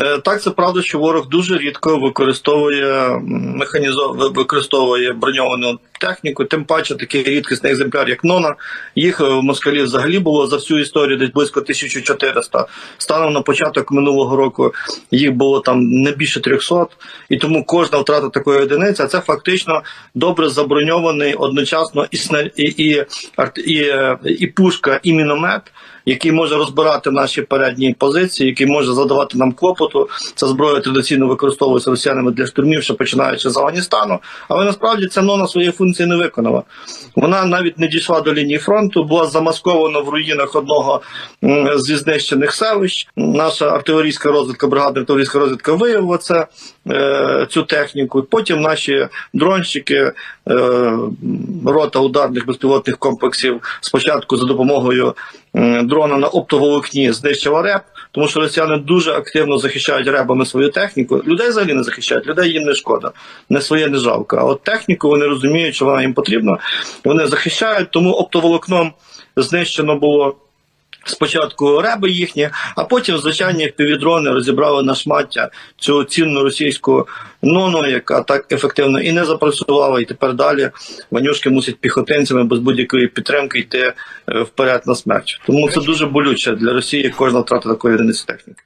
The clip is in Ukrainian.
Е, Так, це правда, що ворог дуже рідко використовує механізо... використовує броньовану техніку, тим паче такий рідкісний екземпляр, як Нона. Їх е, в москалі взагалі було за всю історію десь близько 1400. Станом на початок минулого року їх було там не більше 300, і тому кожна втрата такої одиниці це фактично добре заброньований одночасно і і, і, і, е, і пушка, і міномет який може розбирати наші передні позиції, який може задавати нам клопоту. Ця зброя традиційно використовується росіянами для штурмів, ще починаючи з Афганістану. Але насправді ця нона своєї функції не виконала. Вона навіть не дійшла до лінії фронту, була замаскована в руїнах одного зі знищених селищ. Наша артилерійська розвідка, бригадна артилерійська розвідка виявила це, е, цю техніку. Потім наші дронщики, е, рота ударних безпілотних комплексів спочатку за допомогою дрона на оптоволокні знищила реп, тому що росіяни дуже активно захищають ребами свою техніку. Людей взагалі не захищають, людей їм не шкода, не своє не жалко. А от техніку вони розуміють, що вона їм потрібна. Вони захищають, тому оптоволокном знищено було. Спочатку реби їхні, а потім звичайні півдрони розібрали на шмаття цю цінну російську нону, яка так ефективно і не запрацювала. І тепер далі ванюшки мусять піхотинцями без будь-якої підтримки йти е, вперед на смерть. Тому це дуже болюче для Росії кожна втрата такої одиниці техніки.